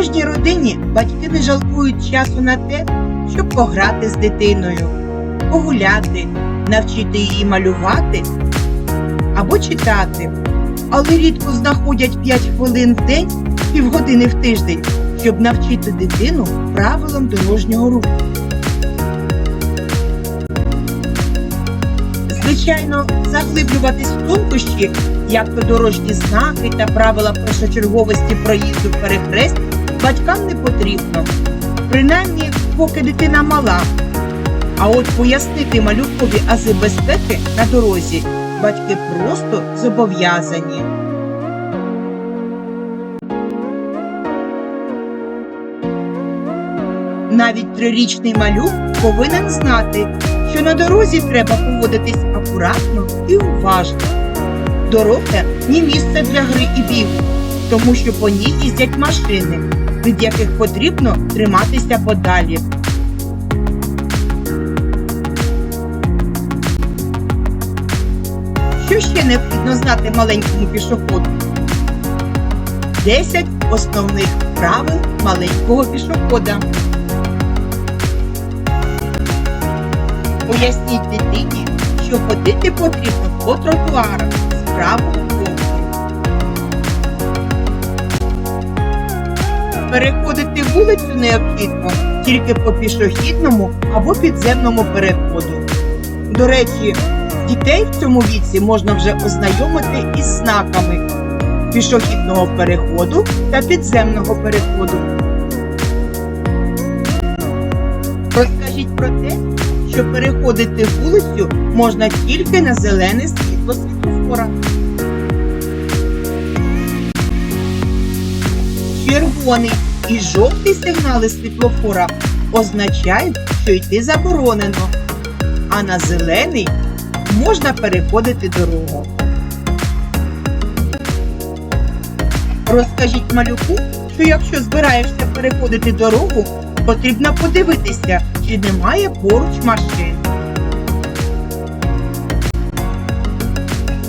кожній родині батьки не жалкують часу на те, щоб пограти з дитиною, погуляти, навчити її малювати або читати, але рідко знаходять 5 хвилин в день, півгодини в тиждень, щоб навчити дитину правилам дорожнього руху. Звичайно, заглиблюватись в тонкощі, як то дорожні знаки та правила першочерговості проїзду перехрест, батькам не потрібно. Принаймні, поки дитина мала. А от пояснити малюкові ази безпеки на дорозі батьки просто зобов'язані. Навіть трирічний малюк повинен знати, що на дорозі треба поводитись акуратно і уважно. Дорога не місце для гри і бігу, тому що по ній їздять машини, від яких потрібно триматися подалі. Що ще необхідно знати маленькому пішоходу? 10 основних правил маленького пішохода. Поясніть дитині, що ходити потрібно по тротуарах з правого боку. Переходити вулицю необхідно тільки по пішохідному або підземному переходу. До речі, дітей в цьому віці можна вже ознайомити із знаками пішохідного переходу та підземного переходу. Розкажіть про те, що переходити вулицю можна тільки на зелене світло світлофора. Червоний і жовтий сигнали світлофора означають, що йти заборонено, а на зелений можна переходити дорогу. Розкажіть малюку, що якщо збираєшся переходити дорогу, потрібно подивитися, чи немає поруч машин.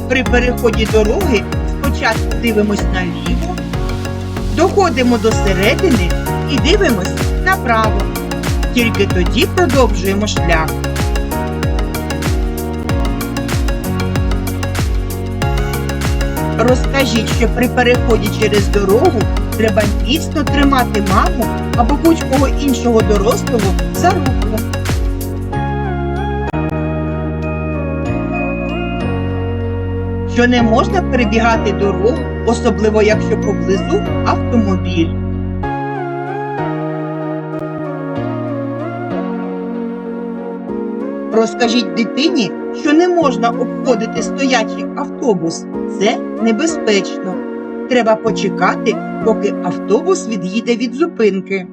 При переході дороги спочатку дивимось наліво, доходимо до середини і дивимось направо. Тільки тоді продовжуємо шлях. Розкажіть, що при переході через дорогу треба міцно тримати маму або будь-кого іншого дорослого за руку. Що не можна перебігати дорогу, особливо якщо поблизу автомобіль. Розкажіть дитині, що не можна обходити стоячий автобус. Це небезпечно. Треба почекати, поки автобус від'їде від зупинки.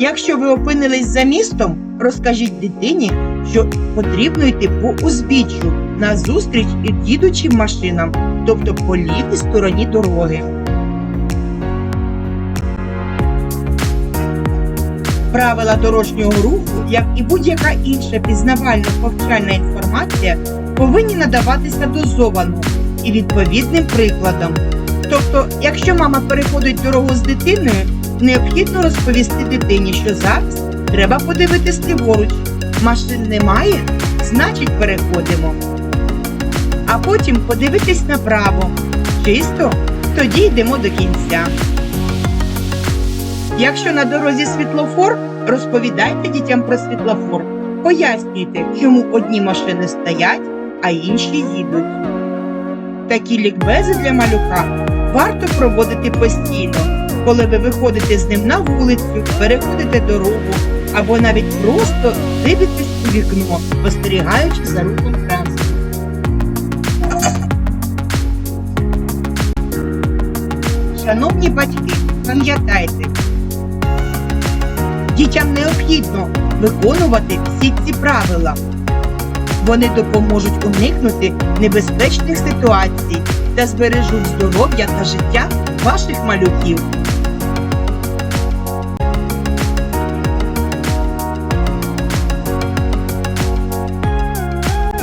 Якщо ви опинились за містом, розкажіть дитині, що потрібно йти по узбіччю назустріч і їдучим машинам, тобто по лівій стороні дороги. Правила дорожнього руху, як і будь-яка інша пізнавальна повчальна інформація, повинні надаватися дозовано і відповідним прикладом. Тобто, якщо мама переходить дорогу з дитиною, необхідно розповісти дитині, що зараз треба подивитись ліворуч. Машин немає, значить переходимо. А потім подивитись направо. Чисто, тоді йдемо до кінця. Якщо на дорозі світлофор, розповідайте дітям про світлофор. Пояснюйте, чому одні машини стоять, а інші їдуть. Такі лікбези для малюка варто проводити постійно, коли ви виходите з ним на вулицю, переходите дорогу або навіть просто дивитесь у вікно, спостерігаючи за рухом транспорту. Шановні батьки, пам'ятайте, дітям необхідно виконувати всі ці правила. Вони допоможуть уникнути небезпечних ситуацій та збережуть здоров'я та життя ваших малюків.